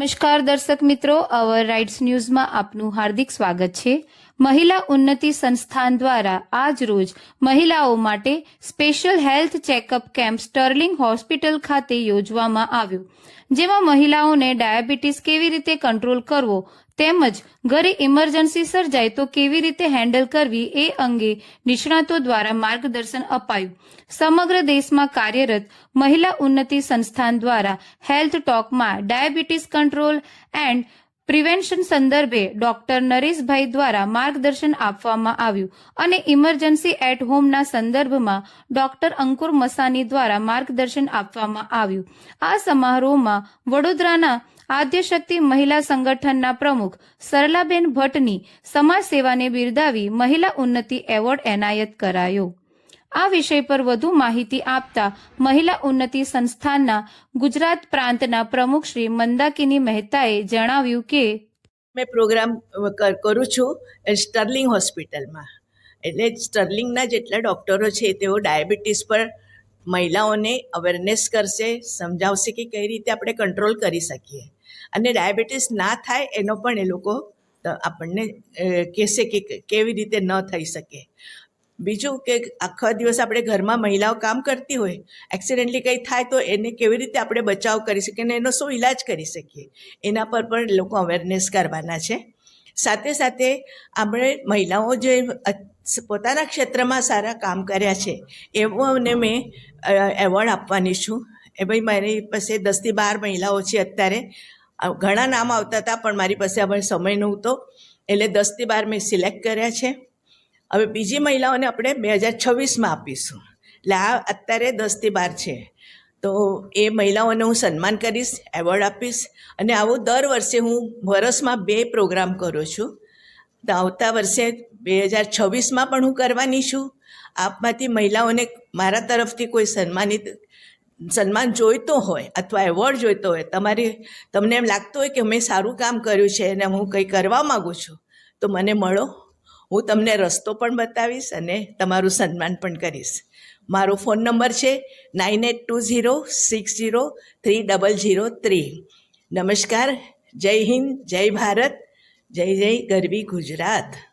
નમસ્કાર દર્શક મિત્રો અવર રાઇટ્સ ન્યૂઝમાં આપનું હાર્દિક સ્વાગત છે. મહિલા ઉન્નતિ સંસ્થાન દ્વારા આજ રોજ મહિલાઓ માટે special health checkup camp Sterling hospital ખાતે યોજવામાં આવ્યો. જેમાં મહિલાઓને ડાયાબિટીસ કેવી રીતે કંટ્રોલ કરવો તેમજ ઘરે ઇમરજન્સી સર્જાય તો કેવી રીતે હેન્ડલ કરવી એ અંગે નિષ્ણાતો દ્વારા માર્ગદર્શન અપાયું. સમગ્ર દેશમાં કાર્યરત મહિલા ઉન્નતિ સંસ્થાન દ્વારા હેલ્થ ટોકમાં ડાયાબિટીસ કંટ્રોલ એન્ડ પ્રિવેન્શન સંદર્ભે ડોક્ટર નરેશભાઈ દ્વારા માર્ગદર્શન આપવામાં આવ્યું અને ઇમરજન્સી એટ હોમના સંદર્ભમાં ડોક્ટર અંકુર મસાની દ્વારા માર્ગદર્શન આપવામાં આવ્યું. આ સમારોહમાં વડોદરાના આદ્યશક્તિ મહિલા સંગઠનના પ્રમુખ સરલાબેન ભટ્ટની સમાજ સેવાને બિરદાવી મહિલા ઉન્નતિ એવોર્ડ એનાયત કરાયો. આ વિષય પર વધુ માહિતી આપતા મહિલા ઉન્નતિ સંસ્થાના ગુજરાત પ્રાંતના પ્રમુખ શ્રી મંદાકિની મહેતાએ જણાવ્યું કે મેં પ્રોગ્રામ કરું છું સ્ટર્લિંગ હોસ્પિટલમાં. એટલે સ્ટર્લિંગના જેટલા ડૉક્ટરો છે, તેઓ ડાયાબિટીસ પર મહિલાઓને અવેરનેસ કરશે, સમજાવશે કે કઈ રીતે આપણે કંટ્રોલ કરી શકીએ. અને ડાયાબિટીસ ના થાય એનો પણ એ લોકો આપણને કહેશે કે, કેવી રીતે ન થઈ શકે. બીજું કે આખા દિવસ આપણે ઘરમાં મહિલાઓ કામ કરતી હોય એક્સિડન્ટલી કંઈ થાય તો એને કેવી રીતે આપણે બચાવ કરી શકીએ અને એનો શું ઈલાજ કરી શકીએ? એના પર પણ લોકો અવેરનેસ કરવાના છે. સાથે સાથે આપણે મહિલાઓ જે પોતાના ક્ષેત્રમાં સારા કામ કર્યા છે એવોને મેં એવોર્ડ આપવાની છું. એ ભાઈ મારી પાસે દસથી બાર મહિલાઓ છે અત્યારે. ઘણા નામ આવતા હતા પણ મારી પાસે હવે સમય નહોતો. એટલે દસથી બાર મેં સિલેક્ટ કર્યા છે. હવે બીજી મહિલાઓને આપણે બે હજાર છવ્વીસમાં આપીશું. એટલે આ અત્યારે દસથી બાર છે. તો એ મહિલાઓને હું સન્માન કરીશ, એવોર્ડ આપીશ અને આવું દર વર્ષે હું વરસમાં બે પ્રોગ્રામ કરું છું. તો આવતા વર્ષે બે હજાર છવ્વીસમાં પણ હું કરવાની છું. આપમાંથી મહિલાઓને મારા તરફથી કોઈ સન્માનિત, સન્માન જોઈતો હોય અથવા એવોર્ડ જોઈતો હોય, તમારે, તમને એમ લાગતું હોય કે મેં સારું કામ કર્યું છે અને હું કંઈ કરવા માગું છું, તો મને મળો. હું તમને રસ્તો પણ બતાવીશ અને તમારું સન્માન પણ કરીશ. મારો ફોન નંબર છે nine eight two zero six zero three double zero three. નમસ્કાર, જય હિન્દ, જય ભારત, જય જય ગરવી ગુજરાત.